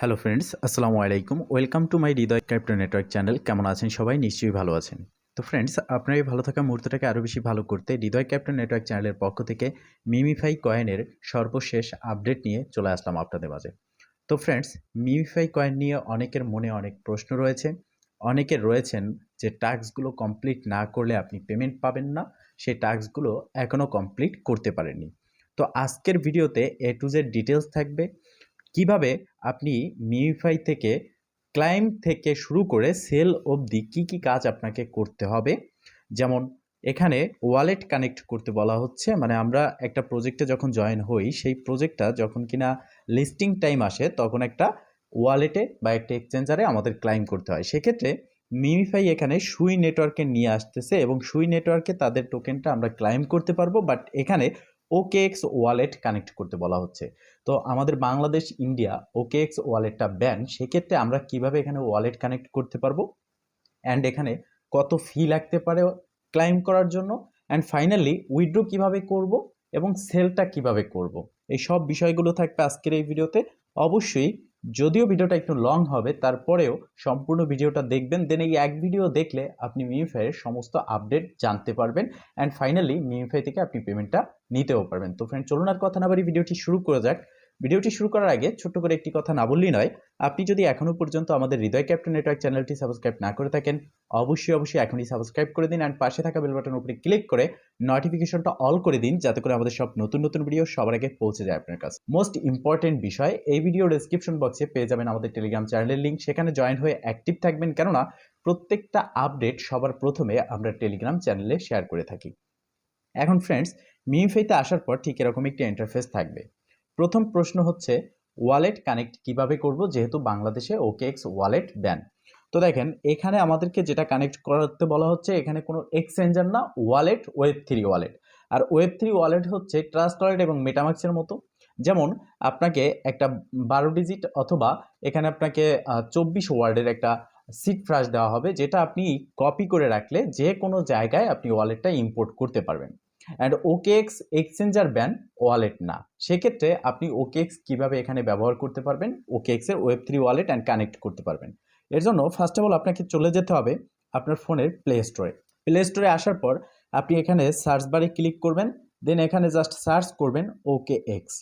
Hello friends, আসসালামু আলাইকুম। Welcome to my Hridoy crypto network channel. কেমন আছেন সবাই? নিশ্চয়ই ভালো আছেন। তো ফ্রেন্ডস, আপনার এই ভালো থাকা মুহূর্তটাকে আরও বেশি ভালো করতে হৃদয় ক্যাপ্টেন নেটওয়ার্ক চ্যানেলের পক্ষ থেকে মিমিফাই কয়েনের সর্বশেষ আপডেট নিয়ে চলে আসলাম আপনাদের মাঝে। তো ফ্রেন্ডস, মিমিফাই কয়েন নিয়ে অনেকের মনে অনেক প্রশ্ন রয়েছে। অনেকের রয়েছেন যে টাস্কগুলো কমপ্লিট না করলে আপনি পেমেন্ট পাবেন না। সেই টাস্কগুলো এখনও কমপ্লিট করতে পারেননি। তো আজকের ভিডিওতে এ টু জেড ডিটেলস থাকবে। কীভাবে আপনি মিউফাই থেকে ক্লাইম থেকে শুরু করে সেল অবধি কী কী কাজ আপনাকে করতে হবে? যেমন এখানে ওয়ালেট কানেক্ট করতে বলা হচ্ছে মানে আমরা একটা প্রজেক্টে যখন জয়েন হই, সেই প্রজেক্টটা যখন কিনা লিস্টিং টাইম আসে, তখন একটা ওয়ালেটে বা একটা এক্সচেঞ্জারে আমাদের ক্লাইম করতে হয়। সেক্ষেত্রে মিমিফাই এখানে সুই নেটওয়ার্কে নিয়ে আসতেছে এবং সুই নেটওয়ার্কে তাদের টোকেনটা আমরা ক্লাইম করতে পারব বাট এখানে ওকেএক্স ওয়ালেট কানেক্ট করতে বলা হচ্ছে। তো আমাদের বাংলাদেশ ইন্ডিয়া ওকেএক্স ওয়ালেটটা ব্যান সেক্ষেত্রে আমরা কীভাবে এখানে ওয়ালেট কানেক্ট করতে পারব? অ্যান্ড এখানে কত ফি লাগতে পারে ক্লাইম করার জন্য? অ্যান্ড ফাইনালি উইড্রো কীভাবে করব এবং সেলটা কীভাবে করব? এই সব বিষয়গুলো থাকবে আজকের এই ভিডিওতে অবশ্যই যদিও ভিডিওটা একটু লং হবে, তারপরেও সম্পূর্ণ ভিডিওটা দেখবেন দেন এই এক ভিডিও দেখলে আপনি মিমিফাইয়ের সমস্ত আপডেট জানতে পারবেন অ্যান্ড ফাইনালি মিমিফাই থেকে আপনি পেমেন্টটা নিতেও পারবেন। তো ফ্রেন্ড চলুন আর কথা না বাড়ি ভিডিওটি শুরু করা যাক। ভিডিওটি শুরু করার আগে ছোট্ট করে একটি কথা না বললেই নয়, আপনি যদি এখনও পর্যন্ত আমাদের হৃদয় ক্যাপ্টেন নেটওয়ার্ক চ্যানেলটি সাবস্ক্রাইব না করে থাকেন, অবশ্যই অবশ্যই এখনই সাবস্ক্রাইব করে দিন অ্যান্ড পাশে থাকা বেল উপরে ক্লিক করে নোটিফিকেশনটা অল করে দিন যাতে করে আমাদের সব নতুন নতুন ভিডিও সবার আগে পৌঁছে যায় আপনার কাছে। মোস্ট ইম্পর্টেন্ট বিষয়, এই ভিডিও ডেসক্রিপশন বক্সে পেয়ে যাবেন আমাদের টেলিগ্রাম চ্যানেলের লিঙ্ক সেখানে জয়েন হয়ে অ্যাক্টিভ থাকবেন কেননা প্রত্যেকটা আপডেট সবার প্রথমে আমরা টেলিগ্রাম চ্যানেলে শেয়ার করে থাকি। এখন ফ্রেন্ডস মিমফেতে আসার পর ঠিক এরকম একটি ইন্টারফেস থাকবে। প্রথম প্রশ্ন হচ্ছে ওয়ালেট কানেক্ট কীভাবে করব? যেহেতু বাংলাদেশে ওকেএক্স ওয়ালেট ব্যান তো দেখেন, এখানে আমাদেরকে যেটা কানেক্ট করতে বলা হচ্ছে, এখানে কোনো এক্সচেঞ্জার না ওয়ালেট ওয়েব থ্রি ওয়ালেট আর ওয়েব থ্রি ওয়ালেট হচ্ছে ট্রাস্ট ওয়ালেট এবং মেটামাক্সের মতো। যেমন, আপনাকে একটা বারো ডিজিট অথবা এখানে আপনাকে চব্বিশ ওয়ার্ডের একটা সিট ফ্রাশ দেওয়া হবে, যেটা আপনি কপি করে রাখলে যে কোনো জায়গায় আপনি ওয়ালেটটা ইম্পোর্ট করতে পারবেন। And OKX exchanger ban wallet না। সেক্ষেত্রে আপনি ওকেএক্স কীভাবে এখানে ব্যবহার করতে পারবেন? ওকেএক্সের web three wallet and connect করতে পারবেন। এর জন্য ফার্স্ট অফ অল আপনাকে চলে যেতে হবে আপনার ফোনের প্লে স্টোরে প্লে স্টোরে আসার পর আপনি এখানে সার্চ বারে ক্লিক করবেন দেন এখানে জাস্ট সার্চ করবেন ওকে এক্স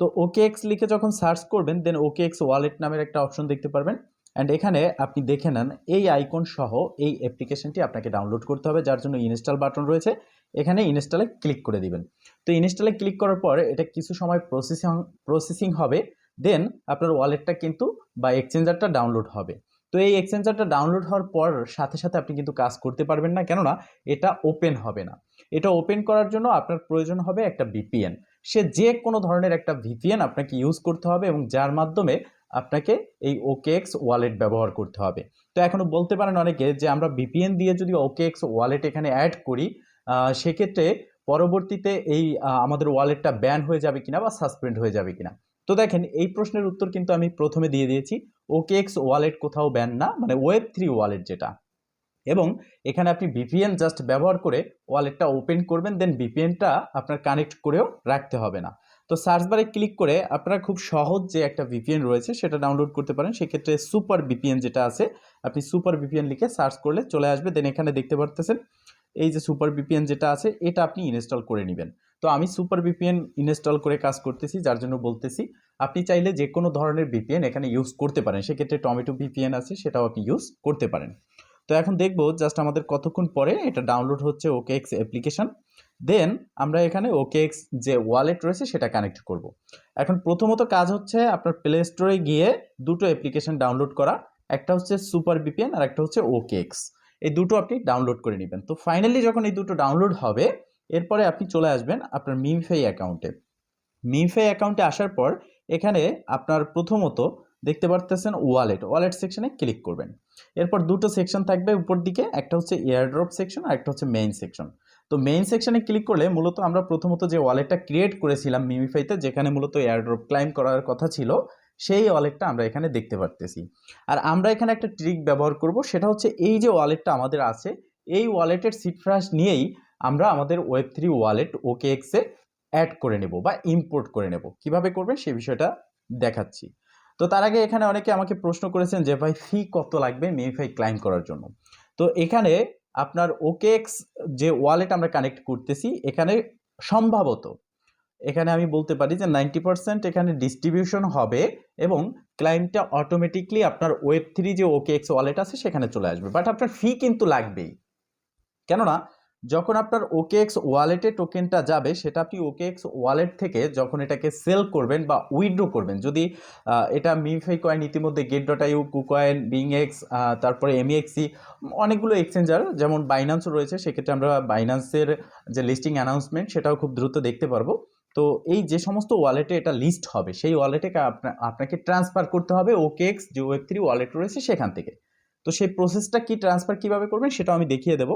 তো ওকে এক্স লিখে যখন সার্চ করবেন দেন ওকে এক্স ওয়ালেট নামের একটা অপশন দেখতে পারবেন। অ্যান্ড এখানে আপনি দেখে নেন এই আইকন সহ এই অ্যাপ্লিকেশনটি আপনাকে ডাউনলোড করতে হবে, যার জন্য ইনস্টল বাটন রয়েছে। এখানে ইনস্টলে ক্লিক করে দিবেন। তো ইনস্টলে ক্লিক করার পর এটা কিছু সময় প্রসেসিং প্রসেসিং হবে। দেন আপনার ওয়ালেটটা কিন্তু বা এক্সচেঞ্জারটা ডাউনলোড হবে। তো এই এক্সচেঞ্জারটা ডাউনলোড হওয়ার পর সাথে সাথে আপনি কিন্তু কাজ করতে পারবেন না, কেননা এটা ওপেন হবে না। এটা ওপেন করার জন্য আপনার প্রয়োজন হবে একটা ভিপিএন সে যে কোনো ধরনের একটা ভিপিএন আপনাকে ইউজ করতে হবে এবং যার মাধ্যমে আপনাকে এই ওকেএক্স ওয়ালেট ব্যবহার করতে হবে। তো এখনও বলতে পারেন অনেকে যে আমরা ভিপিএন দিয়ে যদি ওকেএক্স ওয়ালেট এখানে অ্যাড করি সেক্ষেত্রে পরবর্তীতে এই আমাদের ওয়ালেটটা ব্যান হয়ে যাবে কিনা বা সাসপেন্ড হয়ে যাবে কিনা। তো দেখেন, এই প্রশ্নের উত্তর কিন্তু আমি প্রথমে দিয়ে দিয়েছি। ওকেএক্স ওয়ালেট কোথাও ব্যান না মানে ওয়েব থ্রি ওয়ালেট যেটা। এবং এখানে আপনি ভিপিএন জাস্ট ব্যবহার করে ওয়ালেটটা ওপেন করবেন দেন ভিপিএনটা আপনার কানেক্ট করেও রাখতে হবে না। তো সার্চ বারে ক্লিক করে আপনারা খুব সহজ যে একটা ভিপিএন রয়েছে সেটা ডাউনলোড করতে পারেন। সেক্ষেত্রে সুপার ভিপিএন যেটা আছে, আপনি সুপার ভিপিএন লিখে সার্চ করলে চলে আসবে। দেন এখানে দেখতে পারতেছেন, এই যে সুপার ভিপিএন যেটা আছে, এটা আপনি ইনস্টল করে নেবেন। তো আমি সুপার ভিপিএন ইনস্টল করে কাজ করতেছি, যার জন্য বলতেছি, আপনি চাইলে যে কোনো ধরনের ভিপিএন এখানে ইউজ করতে পারেন। সেক্ষেত্রে টমেটো ভিপিএন আছে, সেটাও আপনি ইউজ করতে পারেন। তো এখন দেখব জাস্ট আমাদের কতক্ষণ পরে এটা ডাউনলোড হচ্ছে ওকে এক্স অ্যাপ্লিকেশান দেন আমরা এখানে ওকে এক্স যে ওয়ালেট রয়েছে সেটা কানেক্ট করব। এখন প্রথমত কাজ হচ্ছে আপনার প্লে স্টোরে গিয়ে দুটো অ্যাপ্লিকেশান ডাউনলোড করা, একটা হচ্ছে সুপার বিপিএন আর একটা হচ্ছে ওকে এক্স এই দুটো আপনি ডাউনলোড করে নেবেন। তো ফাইনালি যখন এই দুটো ডাউনলোড হবে, এরপরে আপনি চলে আসবেন আপনার মিমফাই অ্যাকাউন্টে মিমফাই অ্যাকাউন্টে আসার পর এখানে আপনার প্রথমত দেখতে পারতেছেন ওয়ালেট ওয়ালেট সেকশনে ক্লিক করবেন। এরপর দুটো সেকশন থাকবে উপর দিকে, একটা হচ্ছে এয়ারড্রপ সেকশন আর একটা হচ্ছে মেইন সেকশন তো মেইন সেকশনে ক্লিক করলে মূলত আমরা প্রথমত যে ওয়ালেটটা ক্রিয়েট করেছিলাম মিমিফাইতে যেখানে মূলত এয়ারড্রপ ক্লাইম করার কথা ছিল, সেই ওয়ালেটটা আমরা এখানে দেখতে পারতেছি। আর আমরা এখানে একটা ট্রিক ব্যবহার করব, সেটা হচ্ছে এই যে ওয়ালেটটা আমাদের আছে, এই ওয়ালেটের সিট ফ্রাশ নিয়েই আমরা আমাদের ওয়েব থ্রি ওয়ালেট ওকে এক্সে অ্যাড করে নেব বা ইম্পোর্ট করে নেব। কীভাবে করবেন সে বিষয়টা দেখাচ্ছি। তো তার আগে এখানে অনেকে আমাকে প্রশ্ন করেছেন যে, ভাই ফি কত লাগবে মিমিফাই ক্লাইম করার জন্য? তো এখানে আপনার ওকেএক্স যে ওয়ালেট আমরা কানেক্ট করতেছি, এখানে সম্ভবত, এখানে আমি বলতে পারি যে নাইনটি পার্সেন্ট এখানে ডিস্ট্রিবিউশন হবে এবং ক্লায়েন্টটা অটোমেটিকলি আপনার ওয়েব থ্রি যে ওকে এক্স ওয়ালেট আছে সেখানে চলে আসবে। বাট আপনার ফি কিন্তু লাগবেই। কেননা যখন আপনার ওকে এক্স ওয়ালেটে টোকেনটা যাবে, সেটা আপনি ওকে এক্স ওয়ালেট থেকে যখন এটাকে সেল করবেন বা উইথড্র করবেন, যদি এটা মিফাই কয়েন ইতিমধ্যে Gate dot io KuCoin BingX তারপরে এমইএক্সি অনেকগুলো এক্সচেঞ্জার যেমন বাইন্যান্সও রয়েছে, সেক্ষেত্রে আমরা বাইন্যান্সের যে লিস্টিং অ্যানাউন্সমেন্ট সেটাও খুব দ্রুত দেখতে পারব। তো এই যে সমস্ত ওয়ালেটে এটা লিস্ট হবে, সেই ওয়ালেটে আপনাকে ট্রান্সফার করতে হবে ওকে এক্স যে ওয়েব থ্রি ওয়ালেট রয়েছে সেখান থেকে। তো সেই প্রসেসটা কি ট্রান্সফার কীভাবে করবেন, সেটাও আমি দেখিয়ে দেবো।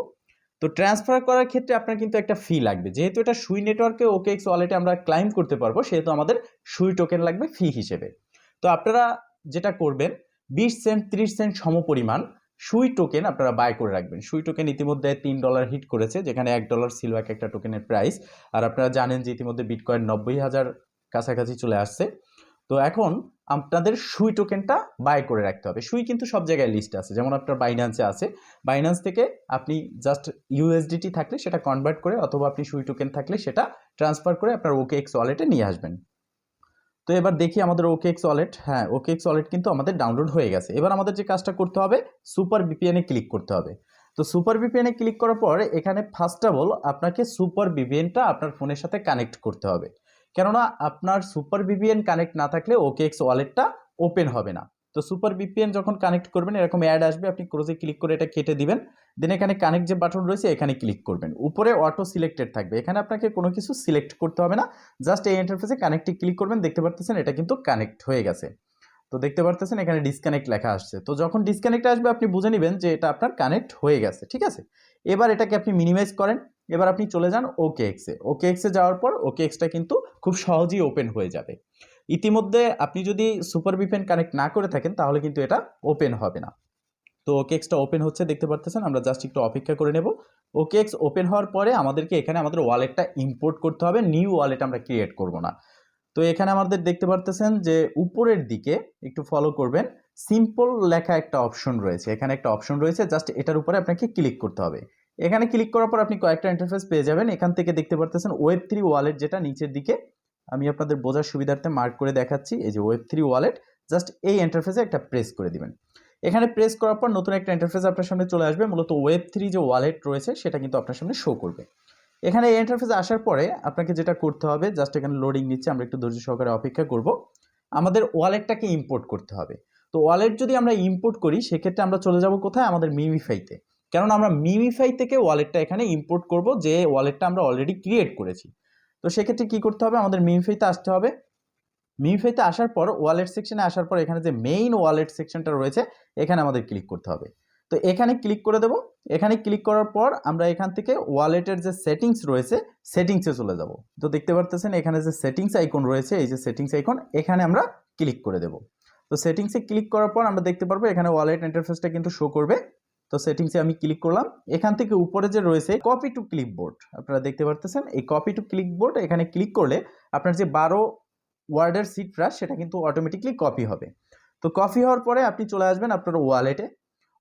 তো ট্রান্সফার করার ক্ষেত্রে আপনার কিন্তু একটা ফি লাগবে। যেহেতু এটা সুই নেটওয়ার্কে ওকে এক্স ওয়ালেটে আমরা ক্লাইম করতে পারব, সেহেতু আমাদের সুই টোকেন লাগবে ফি হিসেবে। তো আপনারা যেটা করবেন, বিশ সেন্ট ত্রিশ সেন্ট সমপরিমাণ সুই টোকেন আপনারা বাই করে রাখবেন। সুই টোকেন ইতিমধ্যে তিন ডলার হিট করেছে, যেখানে এক ডলার ছিল এক একটা টোকেনের প্রাইস আর আপনারা জানেন যে ইতিমধ্যে বিটকয়েন নব্বই হাজার কাছাকাছি চলে আসছে। তো এখন আপনাদের সুই টোকেনটা বাই করে রাখতে হবে। সুই কিন্তু সব জায়গায় লিস্ট আছে। যেমন আপনার বাইন্যান্সে আছে। বাইন্যান্স থেকে আপনি জাস্ট ইউএসডিটি থাকলে সেটা কনভার্ট করে অথবা আপনি সুই টোকেন থাকলে সেটা ট্রান্সফার করে আপনার ওকে এক্স ওয়ালেটে নিয়ে আসবেন। তো এবার দেখি আমাদের ওকে এক্স ওয়ালেট হ্যাঁ ওকে এক্স ওয়ালেট কিন্তু আমাদের ডাউনলোড হয়ে গেছে। এবার আমাদের যে কাজটা করতে হবে সুপার বিপিএনে ক্লিক করতে হবে। তো সুপার বিপিএনে ক্লিক করার পর এখানে ফার্স্ট অফ অল আপনাকে সুপার বিপিএনটা আপনার ফোনের সাথে কানেক্ট করতে হবে। কেননা আপনার সুপার বিপিএন কানেক্ট না থাকলে ওকে এক্স ওয়ালেটটা ওপেন হবে না। তো সুপার বিপিএন যখন কানেক্ট করবেন, এরকম অ্যাড আসবে, আপনি ক্রোজে ক্লিক করে এটা কেটে দিবেন দেন এখানে কানেক্ট যে বাটন রয়েছে, এখানে ক্লিক করবেন। উপরে অটো সিলেক্টেড থাকবে। এখানে আপনাকে কোনো কিছু সিলেক্ট করতে হবে না জাস্ট এই ইন্টারফেসে কানেক্টে ক্লিক করবেন, দেখতে পারতেছেন এটা কিন্তু কানেক্ট হয়ে গেছে। তো দেখতে পারতেছেন এখানে ডিসকানেক্ট লেখা আসছে। তো যখন ডিসকানেক্ট আসবে, আপনি বুঝে নেবেন যে এটা আপনার কানেক্ট হয়ে গেছে, ঠিক আছে? এবার এটাকে আপনি মিনিমাইজ করেন। এবার আপনি চলে যান ওকে এক্সে ওকে এক্সে যাওয়ার পর ওকে এক্সটা কিন্তু খুব সহজেই ওপেন হয়ে যাবে। ইতিমধ্যে আপনি যদি সুপার বিপেন কানেক্ট না করে থাকেন, তাহলে কিন্তু এটা ওপেন হবে না। তো ওকে এক্সটা ওপেন হচ্ছে, দেখতে পারতেছেন, আমরা জাস্ট একটু অপেক্ষা করে নেব। ওকে এক্স ওপেন হওয়ার পরে আমাদেরকে এখানে আমাদের ওয়ালেটটা ইম্পোর্ট করতে হবে নিউ ওয়ালেট আমরা ক্রিয়েট করব না। তো এখানে আমাদের দেখতে পারতেছেন যে উপরের দিকে একটু ফলো করবেন সিম্পল লেখা একটা অপশন রয়েছে। এখানে একটা অপশন রয়েছে জাস্ট এটার উপরে আপনাকে ক্লিক করতে হবে। এখানে ক্লিক করার পর আপনি কয়েকটা ইন্টারফেস পেয়ে যাবেন। এখান থেকে দেখতে পারতেছেন ওয়েব থ্রি ওয়ালেট যেটা নিচের দিকে। আমি আপনাদের বোঝার সুবিধার্থে মার্ক করে দেখাচ্ছি। এই যে ওয়েব থ্রি ওয়ালেট জাস্ট এই ইন্টারফেসে একটা প্রেস করে দিবেন। এখানে প্রেস করার পর নতুন একটা ইন্টারফেস আপনার সামনে চলে আসবে। মূলত ওয়েব থ্রি যে ওয়ালেট রয়েছে, সেটা কিন্তু আপনার সামনে শো করবে। এখানে এই ইন্টারফেসে আসার পরে আপনাকে যেটা করতে হবে জাস্ট এখানে লোডিং নিচ্ছে, আমরা একটু ধৈর্য সহকারে অপেক্ষা করব। আমাদের ওয়ালেটটাকে ইম্পোর্ট করতে হবে। তো ওয়ালেট যদি আমরা ইম্পোর্ট করি, সেক্ষেত্রে আমরা চলে যাব কোথায়? আমাদের মিমিফাইতে কারণ আমরা মিমিফাই থেকে ওয়ালেটটা এখানে ইম্পোর্ট করব, যে ওয়ালেটটা আমরা অলরেডি ক্রিয়েট করেছি। তো সেক্ষেত্রে কী করতে হবে? আমাদের মিমিফাইতে আসতে হবে। মিমিফাইতে আসার পর ওয়ালেট সেকশনে আসার পর, এখানে যে মেইন ওয়ালেট সেকশনটা রয়েছে, এখানে আমাদের ক্লিক করতে হবে। তো এখানে ক্লিক করে দেব। এখানে ক্লিক করার পর, আমরা এখান থেকে ওয়ালেটের যে সেটিংস রয়েছে সেটিংসে চলে যাব। তো দেখতে পারতেছেন, এখানে যে সেটিংস আইকন রয়েছে, এই যে সেটিংস আইকন এখানে আমরা ক্লিক করে দেব। তো সেটিংসে ক্লিক করার পর, আমরা দেখতে পারব, এখানে ওয়ালেট ইন্টারফেসটা কিন্তু শো করবে। তো সেটিংসে আমি ক্লিক করলাম। এখান থেকে উপরে যে রয়েছে কপি টু ক্লিপবোর্ড আপনারা দেখতে পারতেছেন? এই কপি টু ক্লিকবোর্ড এখানে ক্লিক করলে আপনার যে বারো ওয়ার্ডের সিটরা সেটা কিন্তু অটোমেটিকলি কপি হবে। তো কপি হওয়ার পরে আপনি চলে আসবেন আপনার ওয়ালেটে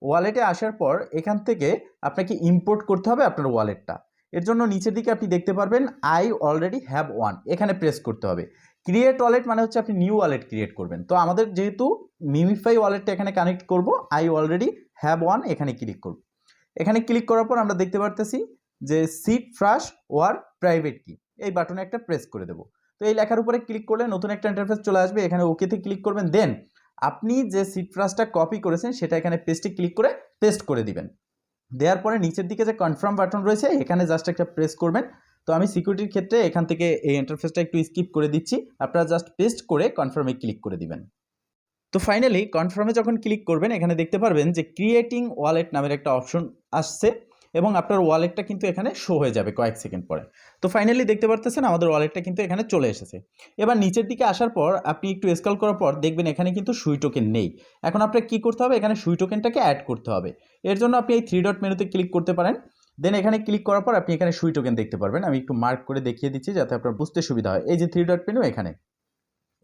ওয়ালেটে আসার পর এখান থেকে আপনাকে ইম্পোর্ট করতে হবে আপনার ওয়ালেটটা এর জন্য নিচের দিকে আপনি দেখতে পারবেন আই অলরেডি হ্যাভ ওয়ান এখানে প্রেস করতে হবে। ক্রিয়েট ওয়ালেট মানে হচ্ছে আপনি নিউ ওয়ালেট ক্রিয়েট করবেন। তো আমাদের যেহেতু মিমিফাই ওয়ালেটটা এখানে কানেক্ট করব আই অলরেডি হ্যাভ ওয়ান এখানে ক্লিক করব। এখানে ক্লিক করার পর আমরা দেখতে পারতেছি যে সিট ফ্রাশ ওয়ার প্রাইভেট কি এই বাটনে একটা প্রেস করে দেবো। তো এই লেখার উপরে ক্লিক করলে নতুন একটা ইন্টারফেস চলে আসবে। এখানে ওকেতে ক্লিক করবেন। দেন আপনি যে সিট ফ্রাশটা কপি করেছেন, সেটা এখানে পেস্টে ক্লিক করে পেস্ট করে দিবেন। দেওয়ার পরে নিচের দিকে যে কনফার্ম বাটন রয়েছে, এখানে জাস্ট একটা প্রেস করবেন। তো আমি সিকিউরিটির ক্ষেত্রে এখান থেকে এই ইন্টারফেসটা একটু স্কিপ করে দিচ্ছি। আপনারা জাস্ট পেস্ট করে কনফার্মে ক্লিক করে দিবেন। তো ফাইনালি কনফার্মে যখন ক্লিক করবেন, এখানে দেখতে পারবেন যে ক্রিয়েটিং ওয়ালেট নামের একটা অপশন আসছে এবং আপনার ওয়ালেটটা কিন্তু এখানে শো হয়ে যাবে কয়েক সেকেন্ড পরে। তো ফাইনালি দেখতে পারতেছেন আমাদের ওয়ালেটটা কিন্তু এখানে চলে এসেছে। এবার নিচের দিকে আসার পর আপনি একটু স্কল করার পর দেখবেন এখানে কিন্তু সুই টোকেন নেই। এখন আপনার কী করতে হবে? এখানে সুই টোকেনটাকে অ্যাড করতে হবে। এর জন্য আপনি এই থ্রি ডট মেনুতে ক্লিক করতে পারেন। দেন এখানে ক্লিক করার পর আপনি এখানে সুই টোকেন দেখতে পারবেন। আমি একটু মার্ক করে দেখিয়ে দিচ্ছি যাতে আপনার বুঝতে সুবিধা হয়। এই যে থ্রি ডট মেনু এখানে।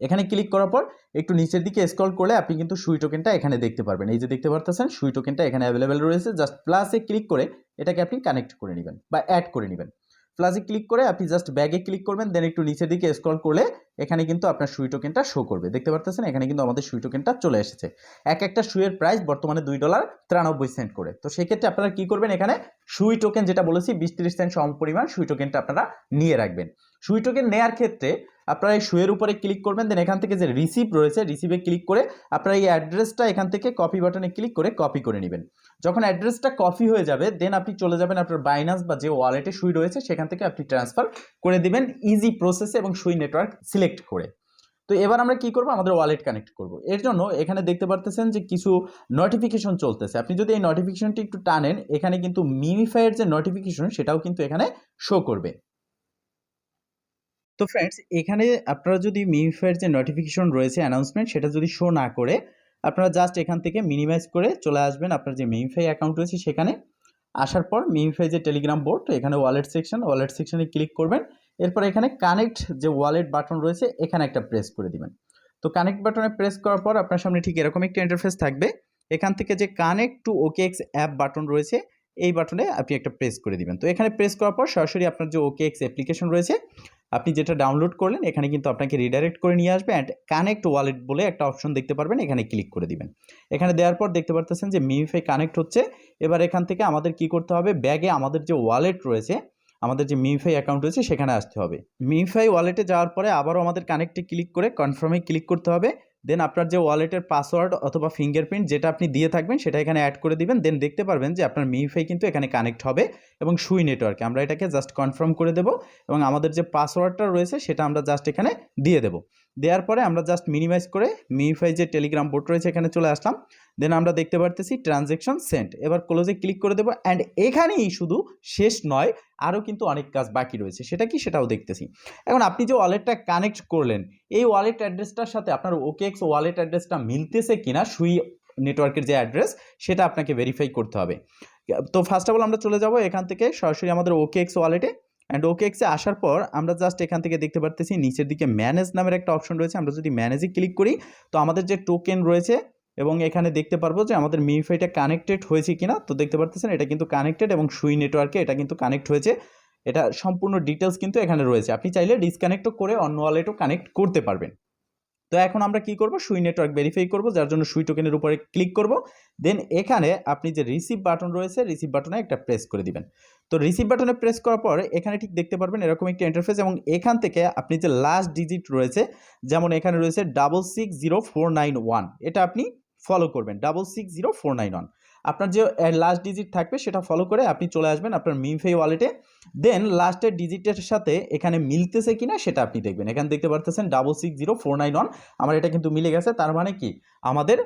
এখানে ক্লিক করার পর একটু নিচের দিকে স্ক্রল করলে আপনি কিন্তু সুই টোকেনটা এখানে দেখতে পারবেন। এই যে দেখতে পারতেছেন, সুই টোকেনটা এখানে অ্যাভেলেবেল রয়েছে। জাস্ট প্লাসে ক্লিক করে এটাকে আপনি কানেক্ট করে নেবেন বা অ্যাড করে নেবেন। প্লাসে ক্লিক করে আপনি জাস্ট ব্যাগে ক্লিক করবেন দেন একটু নিচের দিকে স্ক্রল করলে এখানে কিন্তু আপনার সুই টোকেনটা শো করবে। দেখতে পারতেছেন, এখানে কিন্তু আমাদের সুই টোকেনটা চলে এসেছে। এক একটা সুইয়ের প্রাইস বর্তমানে দুই ডলার তিরানব্বই সেন্ট করে। তো সেক্ষেত্রে আপনারা কি করবেন এখানে? সুই টোকেন যেটা বলেছি, বিশ তিরিশ সেন্ট সম পরিমাণ সুই টোকেনটা আপনারা নিয়ে রাখবেন। সুই টোকেন নেওয়ার ক্ষেত্রে আপনারা এই সুইয়ের উপরে ক্লিক করবেন দেন এখান থেকে যে রিসিভ রয়েছে রিসিভে ক্লিক করে আপনারা এই অ্যাড্রেসটা এখান থেকে কপি বাটনে ক্লিক করে কপি করে নেবেন। যখন অ্যাড্রেসটা কপি হয়ে যাবে দেন আপনি চলে যাবেন আপনার বাইনান্স বা যে ওয়ালেটে সুই রয়েছে, সেখান থেকে আপনি ট্রান্সফার করে দিবেন ইজি প্রসেসে এবং সুই নেটওয়ার্ক সিলেক্ট করে। তো এবার আমরা কি করব? আমাদের ওয়ালেট কানেক্ট করব। এর জন্য এখানে দেখতে পারতেছেন যে কিছু নোটিফিকেশন চলতেছে। আপনি যদি এই নোটিফিকেশনটি একটু টানেন, এখানে কিন্তু মিমিফাইয়ের যে নোটিফিকেশন সেটাও কিন্তু এখানে শো করবে। তো ফ্রেন্ডস এখানে আপনারা যদি মিমিফাইয়ের যে নোটিফিকেশন রয়েছে অ্যানাউন্সমেন্ট সেটা যদি শো না করে, আপনারা জাস্ট এখান থেকে মিনিমাইজ করে চলে আসবেন আপনার যে মিমিফাই অ্যাকাউন্ট রয়েছে সেখানে। আসার পর মিমিফাই যে টেলিগ্রাম বোর্ড এখানে ওয়ালেট সেকশন ওয়ালেট সেকশনে ক্লিক করবেন। এরপর এখানে কানেক্ট যে ওয়ালেট বাটন রয়েছে, এখানে একটা প্রেস করে দিবেন। তো কানেক্ট বাটনে প্রেস করার পর আপনার সামনে ঠিক এরকম একটা ইন্টারফেস থাকবে। এখান থেকে যে connect to OKX app button রয়েছে, এই বাটনে আপনি একটা প্রেস করে দিবেন। তো এখানে প্রেস করার পর সরাসরি আপনার যে ওকে এক্স অ্যাপ্লিকেশন রয়েছে আপনি যেটা ডাউনলোড করলেন, এখানে কিন্তু আপনাকে রিডাইরেক্ট করে নিয়ে আসবে অ্যান্ড কানেক্ট ওয়ালেট বলে একটা অপশন দেখতে পারবেন, এখানে ক্লিক করে দিবেন। এখানে দেওয়ার পর দেখতে পারতেছেন যে মিমিফাই কানেক্ট হচ্ছে। এবার এখান থেকে আমাদের কি করতে হবে? ব্যাগে আমাদের যে ওয়ালেট রয়েছে, আমাদের যে মিমিফাই অ্যাকাউন্ট রয়েছে, সেখানে আসতে হবে। মিমিফাই ওয়ালেটে যাওয়ার পরে আবারও আমাদের কানেক্টে ক্লিক করে কনফার্মে ক্লিক করতে হবে। দেন আপনার যে ওয়ালেটের পাসওয়ার্ড অথবা ফিঙ্গারপ্রিন্ট যেটা আপনি দিয়ে থাকবেন, সেটা এখানে অ্যাড করে দিবেন। দেন দেখতে পারবেন যে আপনার মিমিফাই কিন্তু এখানে কানেক্ট হবে এবং সুই নেটওয়ার্কে আমরা এটাকে জাস্ট কনফার্ম করে দেব এবং আমাদের যে পাসওয়ার্ডটা রয়েছে, সেটা আমরা জাস্ট এখানে দিয়ে দেব। দেওয়ার পরে আমরা জাস্ট মিনিমাইজ করে মিমিফাই যে টেলিগ্রাম বোর্ড রয়েছে, এখানে চলে আসলাম। দেন আমরা দেখতে পারতেছি ট্রানজ্যাকশন সেন্ট এবার ক্লোজে ক্লিক করে দেবো। অ্যান্ড এখানেই শুধু শেষ নয় আরও কিন্তু অনেক কাজ বাকি রয়েছে। সেটা কি সেটাও দেখতেছি। এখন আপনি যে ওয়ালেটটা কানেক্ট করলেন, এই ওয়ালেট অ্যাড্রেসটার সাথে আপনার ওকেএক্স ওয়ালেট অ্যাড্রেসটা মিলতেছে কিনা, সুই নেটওয়ার্কের যে অ্যাড্রেস, সেটা আপনাকে ভেরিফাই করতে হবে। তো ফার্স্ট অফ অল আমরা চলে যাব এখান থেকে, সরাসরি আমাদের ওকেএক্স ওয়ালেটে। অ্যান্ড ওকে এক্সে আসার পর আমরা জাস্ট এখান থেকে দেখতে পারতেছি, নিচের দিকে ম্যানেজ নামের একটা অপশন রয়েছে। আমরা যদি ম্যানেজে ক্লিক করি, তো আমাদের যে টোকেন রয়েছে এবং এখানে দেখতে পারব যে আমাদের মিউফাইটা কানেক্টেড হয়েছে কিনা। তো দেখতে পারতেছেন, এটা কিন্তু কানেক্টেড এবং সুই নেটওয়ার্কে এটা কিন্তু কানেক্ট হয়েছে। এটা সম্পূর্ণ ডিটেলস কিন্তু এখানে রয়েছে। আপনি চাইলে ডিসকানেক্টও করে অন্য ওয়ালেটও কানেক্ট করতে পারবেন। তো এখন আমরা কি করব? সুই নেটওয়ার্ক ভেরিফাই করব, যার জন্য সুই টোকেনের উপরে ক্লিক করব। দেন এখানে আপনি যে রিসিভ বাটন রয়েছে রিসিভ বাটনে একটা প্রেস করে দিবেন। তো রিসিভ বাটনে প্রেস করার পর এখানে ঠিক দেখতে পারবেন এরকম একটি ইন্টারফেস এবং এখান থেকে আপনি যে লাস্ট ডিজিট রয়েছে, যেমন এখানে রয়েছে double six zero four nine one এটা আপনি ফলো করবেন। Double six zero four nine one আপনার যে লাস্ট ডিজিট থাকবে সেটা ফলো করে আপনি চলে আসবেন আপনার মিমফে ওয়ালেটে দেন লাস্টের ডিজিটের সাথে এখানে মিলতেছে কি না সেটা আপনি দেখবেন। এখানে দেখতে পারতেছেন double six zero four nine one আমার এটা কিন্তু মিলে গেছে, তার মানে কি? আমাদের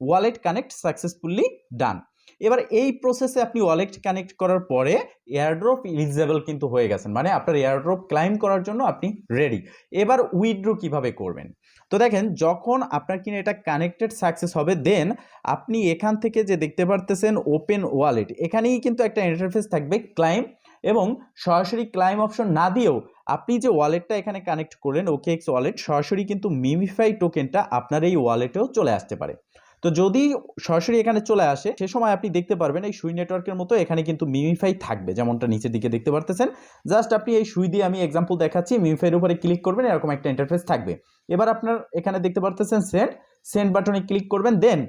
ওয়ালেট কানেক্ট সাকসেসফুলি ডান এবার এই প্রসেসে আপনি ওয়ালেট কানেক্ট করার পরে এয়ারড্রপ ইলিজিবল কিন্তু হয়ে গেছেন। মানে আপনার এয়ারড্রপ ক্লাইম করার জন্য আপনি রেডি এবার উইথড্র কীভাবে করবেন? তো দেখেন, যখন আপনার কিনা এটা কানেক্টেড সাকসেস হবে দেন আপনি এখান থেকে যে দেখতে পারতেছেন ওপেন ওয়ালেট এখানেই কিন্তু একটা ইন্টারফেস থাকবে ক্লাইম এবং সরাসরি ক্লাইম অপশন না দিয়েও আপনি যে ওয়ালেটটা এখানে কানেক্ট করলেন ওকে এক্স ওয়ালেট সরাসরি কিন্তু মিমিফাই টোকেনটা আপনার এই ওয়ালেটেও চলে আসতে পারে। তো যদি সরাসরি এখানে চলে আসে, সে সময় আপনি দেখতে পারবেন এই সুই নেটওয়ার্কের মতো এখানে কিন্তু মিমিফাই থাকবে, যেমনটা নিচের দিকে দেখতে পারতেছেন। জাস্ট আপনি এই সুই দিয়ে আমি এক্সাম্পল দেখাচ্ছি মিমিফাইয়ের উপরে ক্লিক করবেন, এরকম একটা ইন্টারফেস থাকবে। এবার আপনার এখানে দেখতে পারতেছেন সেন্ড সেন্ড বাটনে ক্লিক করবেন দেন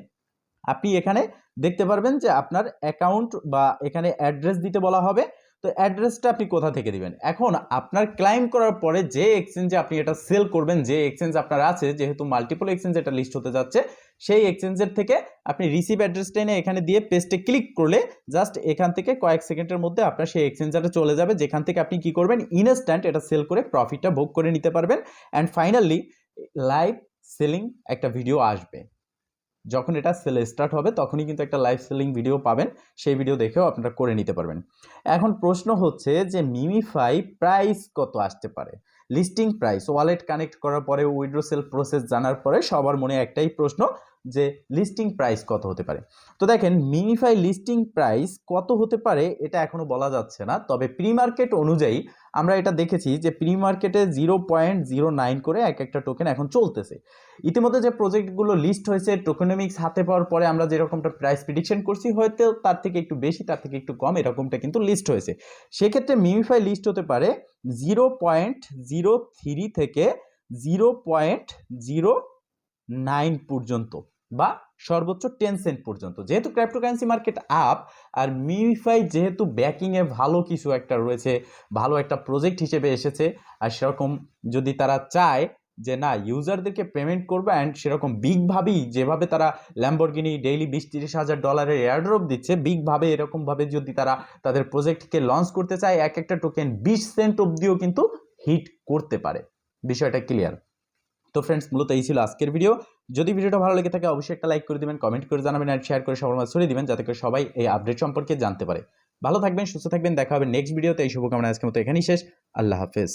আপনি এখানে দেখতে পারবেন যে আপনার অ্যাকাউন্ট বা এখানে অ্যাড্রেস দিতে বলা হবে। তো অ্যাড্রেসটা আপনি কোথা থেকে দিবেন? এখন আপনার ক্লাইম করার পরে যে এক্সচেঞ্জে আপনি এটা সেল করবেন, যে এক্সচেঞ্জ আপনার আছে, যেহেতু মাল্টিপল এক্সচেঞ্জ এটা লিস্ট হতে যাচ্ছে, সেই এক্সচেঞ্জের থেকে আপনি রিসিভ অ্যাড্রেসটা এনে এখানে দিয়ে পেস্টে ক্লিক করলে জাস্ট এখান থেকে কয়েক সেকেন্ডের মধ্যে আপনার সেই এক্সচেঞ্জারে চলে যাবে, যেখান থেকে আপনি কি করবেন? ইনস্ট্যান্ট এটা সেল করে প্রফিটটা ভোগ করে নিতে পারবেন। অ্যান্ড ফাইনালি লাইভ সেলিং একটা ভিডিও আসবে। যখন এটা সেল স্টার্ট হবে, তখনই কিন্তু একটা লাইভ সেলিং ভিডিও পাবেন। সেই ভিডিও দেখেও আপনারা করে নিতে পারবেন। এখন প্রশ্ন হচ্ছে যে মিমিফাই প্রাইস কত আসতে পারে? লিস্টিং প্রাইস ওয়ালেট কানেক্ট করার পরে উইড্রো সেল প্রসেস জানার পরে সবার মনে একটাই প্রশ্ন যে লিস্টিং প্রাইস কত হতে পারে। তো দেখেন মিনিফাই লিস্টিং প্রাইস কত হতে পারে এটা এখনও বলা যাচ্ছে না, তবে প্রি মার্কেট অনুযায়ী আমরা এটা দেখেছি যে প্রি মার্কেটে জিরো পয়েন্ট জিরো নাইন করে এক একটা টোকেন এখন চলতেছে। ইতিমধ্যে যে প্রজেক্টগুলো লিস্ট হয়েছে টোকেনমিক্স হাতে পাওয়ার পরে আমরা যেরকমটা প্রাইস প্রিডিকশন করছি, হয়তো তার থেকে একটু বেশি, তার থেকে একটু কম, এরকমটা কিন্তু লিস্ট হয়েছে। সেক্ষেত্রে মিমিফাই লিস্ট হতে পারে জিরো পয়েন্ট জিরো থ্রি থেকে জিরো পয়েন্ট জিরো নাইন পর্যন্ত। বা সর্বোচ্চ টেন সেন্ট পর্যন্ত। যেহেতু ক্রিপ্টোকারেন্সি মার্কেট আপ আর মিমিফাই যেহেতু ব্যাকিংয়ে ভালো কিছু একটা রয়েছে, ভালো একটা প্রজেক্ট হিসেবে এসেছে, আর সেরকম যদি তারা চায় যে না ইউজারদেরকে পেমেন্ট করবে অ্যান্ড সেরকম বিগভাবেই যেভাবে তারা ল্যাম্বরগিনি ডেইলি বিশ তিরিশ হাজার ডলারের এয়ারড্রপ দিচ্ছে বিগভাবে এরকমভাবে যদি তারা তাদের প্রজেক্টকে লঞ্চ করতে চায়, এক একটা টোকেন বিশ সেন্ট অবধিও কিন্তু হিট করতে পারে। বিষয়টা ক্লিয়ার তো ফ্রেন্ডস মূলত এই ছিল আজকের ভিডিও যদি ভিডিওটা ভালো লেগে থাকে, অবশ্যই একটা লাইক করে দেবেন কমেন্ট করে জানাবেন আর শেয়ার করে সবার মাঝে ছড়িয়ে দেবেন, যাতে করে সবাই এই আপডেট সম্পর্কে জানতে পারে। ভালো থাকবেন, সুস্থ থাকবেন, দেখা হবে নেক্সট ভিডিওতে এই শুভকামনা আজকের মতো এখানেই শেষ। আল্লাহ হাফেজ।